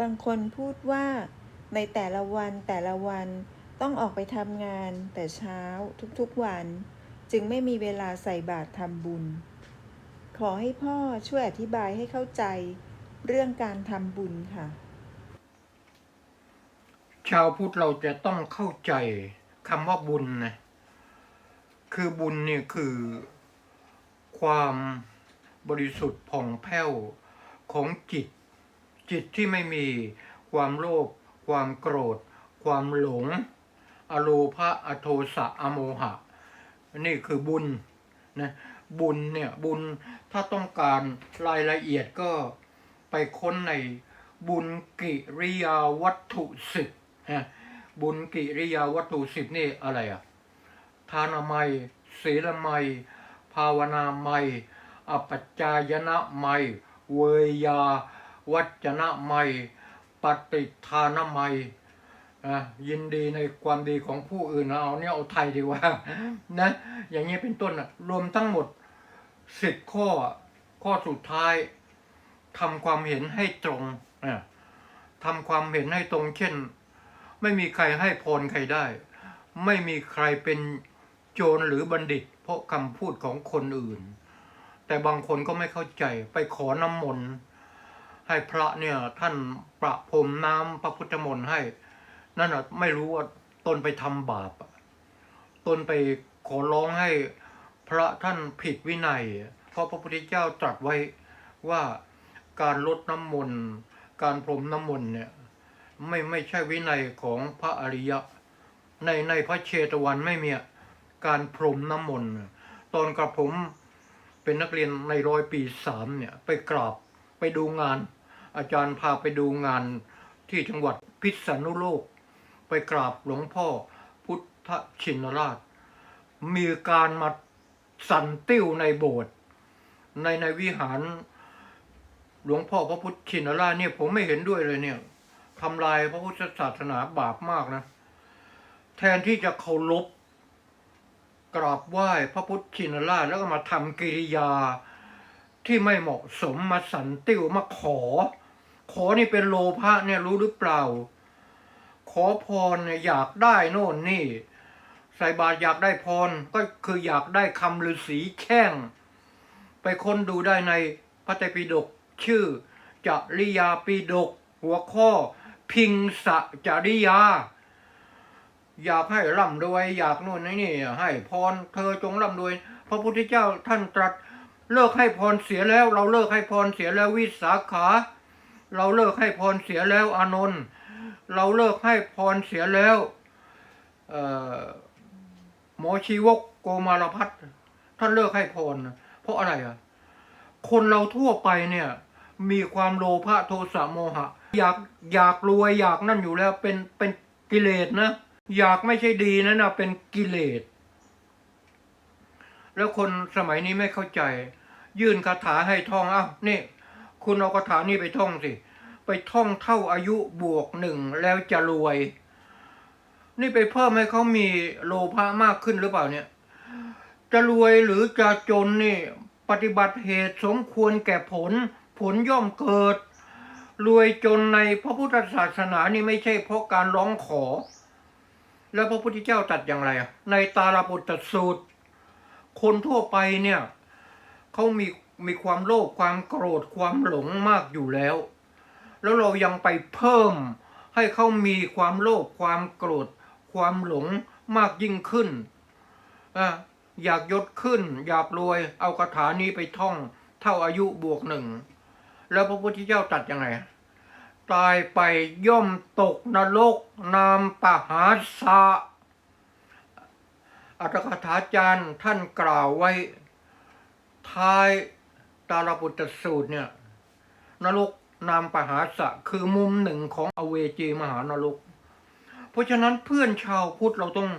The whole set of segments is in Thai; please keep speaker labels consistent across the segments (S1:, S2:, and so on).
S1: บางคนพูดว่า ในแต่ละวันแต่ละวันต้องออกไปทำงาน แต่เช้าทุกๆวัน จึงไม่มีเวลาใส่บาตรทำบุญ ขอให้พ่อช่วยอธิบายให้เข้าใจเรื่องการทำบุญค่ะ
S2: ชาวพุทธเราจะต้องเข้าใจคำว่าบุญนะคือบุญเนี่ยคือความบริสุทธิ์ผ่องแผ้วของจิต จิตที่ไม่มีความโลภความโกรธ ความหลง อโลภะอโทสะอโมหะ นี่คือบุญนะบุญเนี่ยบุญถ้าต้องการรายละเอียดก็ไปค้นในบุญกิริยาวัตถุสิบนะบุญกิริยาวัตถุสิบนี่อะไรอะทานามัยศีลไมัย ภาวนาไมัยอปัจจายนะไมัยเวยา วัจจนะไมัยปฏิทานไมัยอะยินดีในความดีของผู้อื่นนะเอาเนี่ยเอาไทยดีกว่านะอย่างนี้เป็นต้นนะรวมทั้งหมดสิบข้อข้อสุดท้ายทำความเห็นให้ตรงนะทำความเห็นให้ตรง เช่น ไม่มีใครให้พรใครได้ ไม่มีใครเป็นโจรหรือบัณฑิต เพราะคำพูดของคนอื่น แต่บางคนก็ไม่เข้าใจไปขอน้ำมนต์ ให้พระเนี่ยท่านประพรมน้ำพระพุทธมนต์ให้ นั่นน่ะไม่รู้ว่าตนไปทำบาปอะตนไปขอร้องให้พระท่านผิดวินัย เพราะพระพุทธเจ้าตรัสไว้ว่าการลดน้ำมนต์ การพรมน้ำมนต์เนี่ยไม่ไม่ใช่วินัยของพระอริยะ ในในพระเชตวันไม่มีการพรมน้ำมนต์ตอนกับผมเป็นนักเรียนในร้อยปีสามเนี่ยไปกราบไปดูงาน อาจารย์พาไปดูงานที่จังหวัดพิษณุโลก ไปกราบหลวงพ่อพุทธชินราช มีการมาสั่นติ้วในโบสถ์ในในวิหารหลวงพ่อพระพุทธชินราชเนี่ยผมไม่เห็นด้วยเลยเนี่ยทำลายพระพุทธศาสนาบาปมากนะ แทนที่จะเคารพกราบไหว้พระพุทธชินราชแล้วก็มาทำกิริยาที่ไม่เหมาะสมมาสันติวมาขอ ขอนี่เป็นโลภะเนี่ยรู้หรือเปล่า ขอพรเนี่ยอยากได้โน่นนี่ใส่บาตรอยากได้พรก็คืออยากได้คำฤาษีแช่งไปค้นดูได้ในพระไตรปิฎกชื่อจริยาปิฎกหัวข้อ พิงสะจริยา อยากให้ร่ำรวย อยากนู่นนี่ให้พรเธอจงร่ำรวย พระพุทธเจ้าท่านตรัสเลิกให้พรเสียแล้ว เราเลิกให้พรเสียแล้ววิสาขา เราเลิกให้พรเสียแล้วอานนท์เราเลิกให้พรเสียแล้วหมอชีวกโกมารพัฒท่านเลิกให้พรเพราะอะไรอะ คนเราทั่วไปเนี่ย มีความโลภะโทสะโมหะ อยากอยากรวยอยากนั่นอยู่แล้วเป็นเป็นกิเลสนะ อยากไม่ใช่ดีนะนะเป็นกิเลส แล้วคนสมัยนี้ไม่เข้าใจ ยื่นคาถาให้ทองอ้าวนี่ คุณเอาคาถานี่ไปท่องสิ ไปท่องเท่าอายุบวกหนึ่งแล้วจะรวย นี่ไปเพิ่มให้เขามีโลภะมากขึ้นหรือเปล่าเนี่ย จะรวยหรือจะจนนี่ ปฏิบัติเหตุสมควรแก่ผล ผลย่อมเกิด รวยจนในพระพุทธศาสนานี่ไม่ใช่เพราะการร้องขอ แล้วพระพุทธเจ้าตัดอย่างไรอะในตาลปุตตสูตร คนทั่วไปเนี่ยเขามี มีความโลภความโกรธความหลงมากอยู่แล้ว แล้วเรายังไปเพิ่ม ให้เขามีความโลภความโกรธ ความหลงมากยิ่งขึ้นอะอยากยศขึ้น อยากรวยเอาคาถานี้ไปท่อง เท่าอายุบวกหนึ่ง แล้วพระพุทธเจ้าตัดยังไง ตายไปย่อมตกนรกนามปหาสะอัตถกถาจารย์ท่านกล่าวไว้ท้าย ตาลปุตตสูตรเนี่ย นรกนามปหาสะคือมุมหนึ่งของอเวจีมหานรก เพราะฉะนั้นเพื่อนชาวพุทธเราต้อง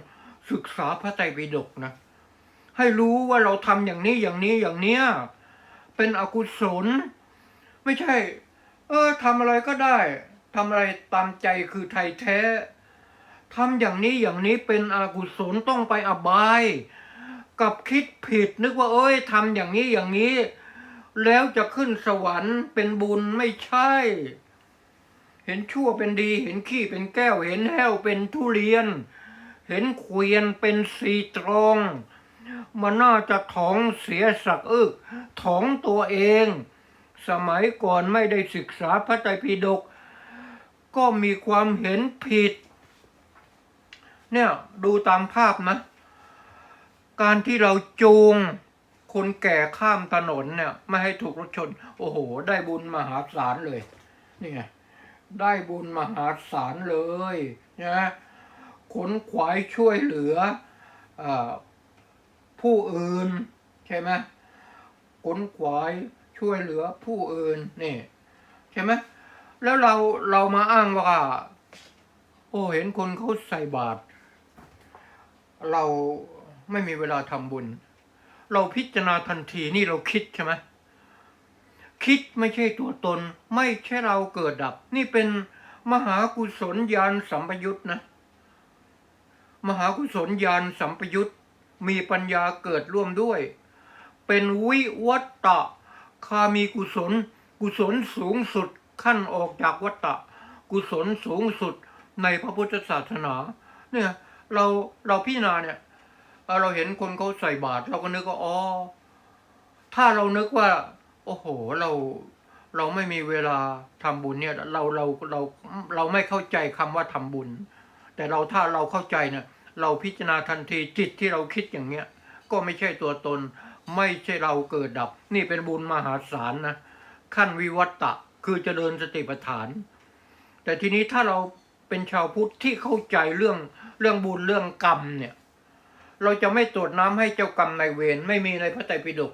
S2: ศึกษาพระไตรปิฎกนะ ให้รู้ว่าเราทำอย่างนี้อย่างนี้อย่างเนี้ยเป็นอกุศล ไม่ใช่ เออทำอะไรก็ได้ทำอะไรตามใจคือไทยแท้ทำอย่างนี้อย่างนี้เป็นอกุศลต้องไปอบาย กับคิดผิดนึกว่าเอ้ยทำอย่างนี้อย่างนี้ แล้วจะขึ้นสวรรค์เป็นบุญไม่ใช่ เห็นชั่วเป็นดี เห็นขี้เป็นแก้ว เห็นแห้วเป็นทุเรียน เห็นเกวียนเป็นสีตรอง มันน่าจะถองเสียสักอึกถองตัวเอง สมัยก่อนไม่ได้ศึกษาพระไตรปิฎกก็มีความเห็นผิด เนี่ย ดูตามภาพนะ การที่เราจูง คนแก่ข้ามถนนเนี่ย ไม่ให้ถูกรถชน โอ้โห ได้บุญมหาศาลเลย นี่ไง ได้บุญมหาศาลเลยนะขนขวายช่วยเหลืออผู้อื่น ใช่ไหมขนขวายช่วยเหลือผู้อื่นนี่ใช่ไหมแล้วเราเรามาอ้างว่า โอ้เห็นคนเขาใส่บาตรเราไม่มีเวลาทำบุญ เราพิจารณาทันทีนี่เราคิดใช่ไหมคิดไม่ใช่ตัวตน ไม่ใช่เราเกิดดับ นี่เป็นมหากุศลญาณสัมปยุตนะ มหากุศลญาณสัมปยุตมีปัญญาเกิดร่วมด้วย เป็นวิวัตตะคามีกุศล กุศลสูงสุดขั้นออกจากวัตตะ กุศลสูงสุดในพระพุทธศาสนา เนี่ยเราเราพิจารณาเนี่ย เราเห็นคนเขาใส่บาตรเราก็นึกว่าอ๋อถ้าเรานึกว่า โอ้โห เราเราไม่มีเวลาทำบุญเนี่ย เราเราเราเราไม่เข้าใจคำว่าทำบุญ แต่เราถ้าเราเข้าใจเนี่ยเราพิจารณาทันทีจิตที่เราคิดอย่างเงี้ย ก็ไม่ใช่ตัวตน ไม่ใช่เราเกิดดับ นี่เป็นบุญมหาศาลนะขั้นวิวัตตะคือเจริญสติปัฏฐาน แต่ทีนี้ถ้าเราเป็นชาวพุทธที่เข้าใจเรื่องเรื่องบุญเรื่องกรรมเนี่ย เราจะไม่ตรวจน้ำให้เจ้ากรรมนายเวรไม่มีในพระไตรปิฎก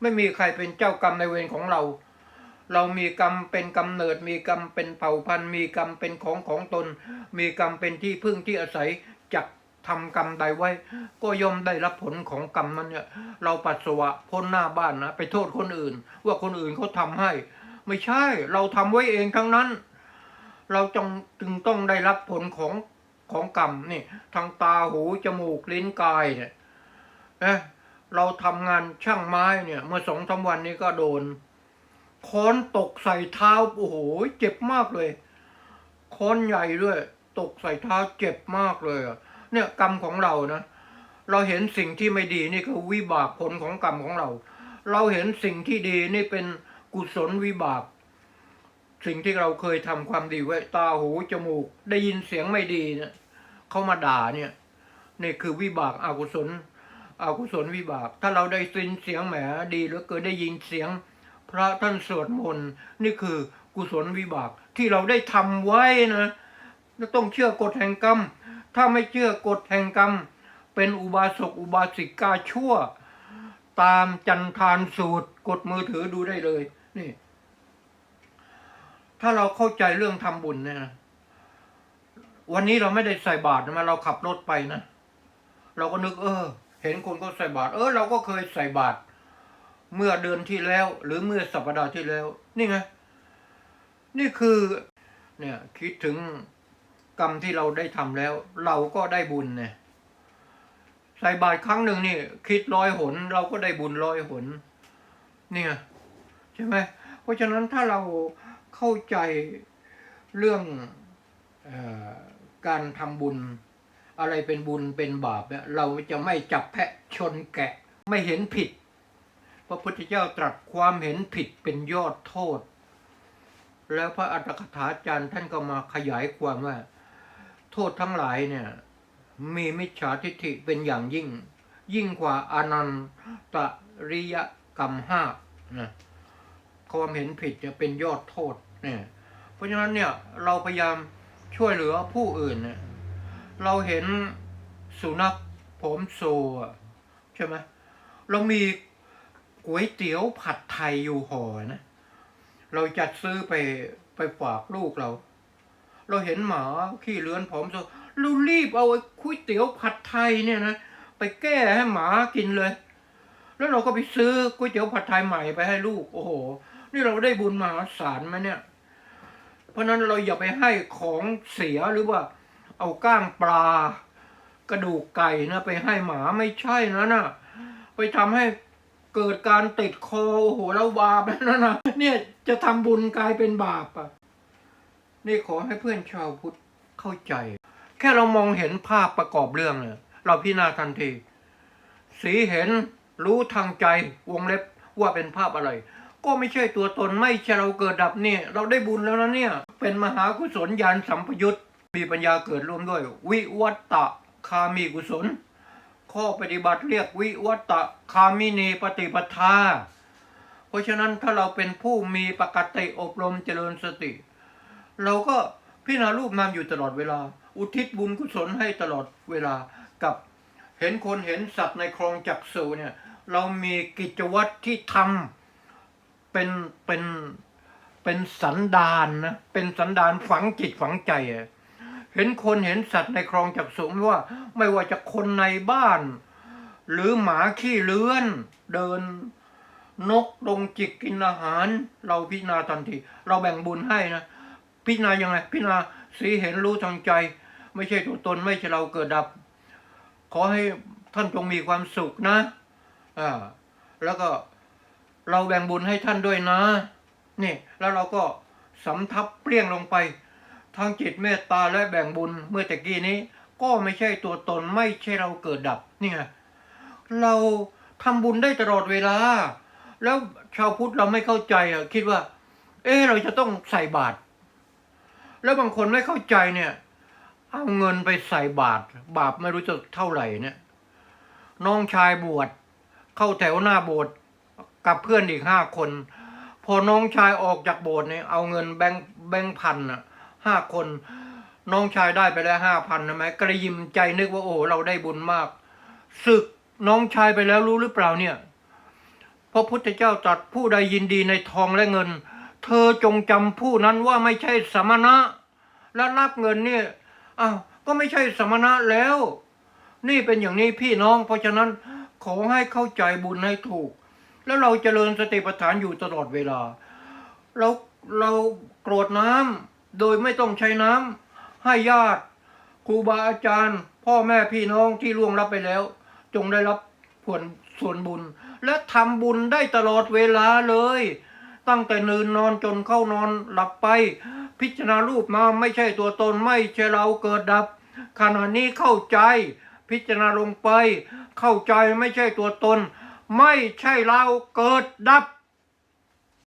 S2: ไม่มีใครเป็นเจ้ากรรมนายเวรของเรา เรามีกรรมเป็นกำเนิด มีกรรมเป็นเผ่าพันธุ์ มีกรรมเป็นของของตน มีกรรมเป็นที่พึ่งที่อาศัยจักทำกรรมใดไว้ ก็ย่อมได้รับผลของกรรมนั้นเนี่ยเราปัสสาวะพ้นหน้าบ้านนะไปโทษคนอื่น ว่าคนอื่นเขาทำให้ ไม่ใช่เราทำไว้เองทั้งนั้น เราจงจึงต้องได้รับผลของ ของกรรมนี่ทางตาหูจมูกลิ้นกายเนี่ยเอะเราทำงานช่างไม้เนี่ย เมื่อสองสามวันนี้ก็โดนค้อนตกใส่เท้าโอ้โหเจ็บมากเลยค้อนใหญ่ด้วย ตกใส่เท้าเจ็บมากเลยเนี่ยกรรมของเรานะ เราเห็นสิ่งที่ไม่ดีนี่คือวิบากผลของกรรมของเรา เราเห็นสิ่งที่ดีนี่เป็นกุศลวิบาก สิ่งที่เราเคยทำความดีไว้ตาหูจมูก ได้ยินเสียงไม่ดีเนี่ย เขามาด่าเนี่ยนี่คือวิบากอากุศลอากุศลวิบาก ถ้าเราได้ยินเสียงแหมดีเหลือเกินได้ยินเสียง พระท่านสวดมนต์นี่คือกุศลวิบากที่เราได้ทำไว้นะต้องเชื่อกฎแห่งกรรม ถ้าไม่เชื่อกฎแห่งกรรม เป็นอุบาสกอุบาสิกาชั่ว ตามจันทานสูตรกดมือถือดูได้เลย นี่ ถ้าเราเข้าใจเรื่องทำบุญเนี่ยนะ วันนี้เราไม่ได้ใส่บาตรนะเราขับรถไปนะเราก็นึก เออ เห็นคนก็ใส่บาตรเออเราก็เคยใส่บาตรเมื่อเดือนที่แล้ว หรือเมื่อสัปดาห์ที่แล้ว นี่ไงนี่คือ เนี่ย คิดถึงกรรมที่เราได้ทำแล้ว เราก็ได้บุญเนี่ยใส่บาตรครั้งหนึ่งนี่ คิดร้อยหน เราก็ได้บุญร้อยหนนี่ไงใช่ไหมเพราะฉะนั้นถ้าเราเข้าใจเรื่อง การทำบุญ อะไรเป็นบุญเป็นบาปเนี่ยเราจะไม่จับแพะชนแกะไม่เห็นผิด พระพุทธเจ้าตรัสความเห็นผิดเป็นยอดโทษ แล้วพระอัตถกถาจารย์ท่านก็มาขยายความว่า โทษทั้งหลายเนี่ย มีมิจฉาทิฏฐิเป็นอย่างยิ่ง ยิ่งกว่าอนันตริยกรรมห้านะความเห็นผิดจะเป็นยอดโทษเนี่ยเพราะฉะนั้นเนี่ยเราพยายาม ช่วยเหลือผู้อื่น เราเห็นสุนัขผมโซอะใช่ไหมเรามีก๋วยเตี๋ยวผัดไทยอยู่ห่อนะ เราจัดซื้อไปไปฝากลูกเรา เราเห็นหมาขี้เลื้อนผอมโซเรารีบเอาไอ้ก๋วยเตี๋ยวผัดไทยเนี่ยนะไปแก้ให้หมากินเลย แล้วเราก็ไปซื้อก๋วยเตี๋ยวผัดไทยใหม่ไปให้ลูก โอ้โห นี่เราได้บุญมหาศาลไหมเนี่ย เพราะนั้นเราอย่าไปให้ของเสียหรือว่า เอาก้างปลา กระดูกไก่นะ ไปให้หมาไม่ใช่นะนะไปทำให้เกิดการติดคอโอ้โหแล้วบาปแล้วนะเนี่ยจะทำบุญกลายเป็นบาปอะนี่ขอให้เพื่อนชาวพุทธเข้าใจ แค่เรามองเห็นภาพประกอบเรื่องเนี่ยเราพิจารณาทันที สีเห็นรู้ทางใจวงเล็บว่าเป็นภาพอะไร ก็ไม่ใช่ตัวตนไม่ใช่เราเกิดดับเนี่ย เราได้บุญแล้วนะเนี่ย เป็นมหากุศลญาณสัมปยุตมีปัญญาเกิดร่วมด้วย วิวัตตะคามีกุศล ข้อปฏิบัติเรียกวิวัตตะคามินีปฏิปทา เพราะฉะนั้นถ้าเราเป็นผู้มีปกติอบรมเจริญสติ เราก็พิจารณารูปนามอยู่ตลอดเวลา อุทิศบุญกุศลให้ตลอดเวลากับเห็นคนเห็นสัตว์ในคลองจักรสูเนี่ย เรามีกิจวัตรที่ทำ เป็นเป็นเป็นสันดานนะเป็นสันดานฝังจิตฝังใจเห็นคนเห็นสัตว์ในคลองจักสูไม่ว่า ไม่ว่าจะคนในบ้าน หรือหมาขี้เลื้อน เดิน นกลงจิกกินอาหาร เราพิจารณาทันที เราแบ่งบุญให้นะพิจารณายังไงพิจารณาสีเห็นรู้ทางใจ ไม่ใช่ตัวตนไม่ใช่เราเกิดดับ ขอให้ท่านจงมีความสุขนะอ่าแล้วก็ เราแบ่งบุญให้ท่านด้วยนะ นี่แล้วเราก็สำทับเปรี้ยงลงไป ทางจิตเมตตาและแบ่งบุญเมื่อตะกี้นี้ ก็ไม่ใช่ตัวตนไม่ใช่เราเกิดดับนี่ไงเราทำบุญได้ตลอดเวลา แล้วชาวพุทธเราไม่เข้าใจอะคิดว่า เออเราจะต้องใส่บาตรแล้วบางคนไม่เข้าใจเนี่ย เอาเงินไปใส่บาตรบาปไม่รู้จะเท่าไหร่เนี่ย น้องชายบวชเข้าแถวหน้าโบสถ์ กับเพื่อนอีกห้าคน พอน้องชายออกจากโบสถ์เนี่ยเอาเงินแบงแบงพันอะห้าคน น้องชายได้ไปแล้วห้าพันใช่ไหมกระยิมใจนึกว่าโอ้เราได้บุญมากศึกน้องชายไปแล้วรู้หรือเปล่าเนี่ยพระพุทธเจ้าตรัสผู้ใดยินดีในทองและเงิน เธอจงจำผู้นั้นว่าไม่ใช่สมณะ และรับเงินเนี่ยอ้าวก็ไม่ใช่สมณะแล้ว นี่เป็นอย่างนี้พี่น้อง เพราะฉะนั้นขอให้เข้าใจบุญให้ถูก แล้วเราเจริญสติปัฏฐานอยู่ตลอดเวลา เราเรากรธน้ำโดยไม่ต้องใช้น้ำให้ญาติครูบาอาจารย์ พ่อแม่พี่น้องที่ล่วงลับไปแล้ว จงได้รับผลส่วนบุญ และทำบุญได้ตลอดเวลาเลย ตั้งแต่นืนนอนจนเข้านอนหลับไป พิจารณารูปนามไม่ใช่ตัวตนไม่ใช่เราเกิดดับ ขณะนี้เข้าใจ พิจารณาลงไป เข้าใจไม่ใช่ตัวตน ไม่ใช่เราเกิดดับ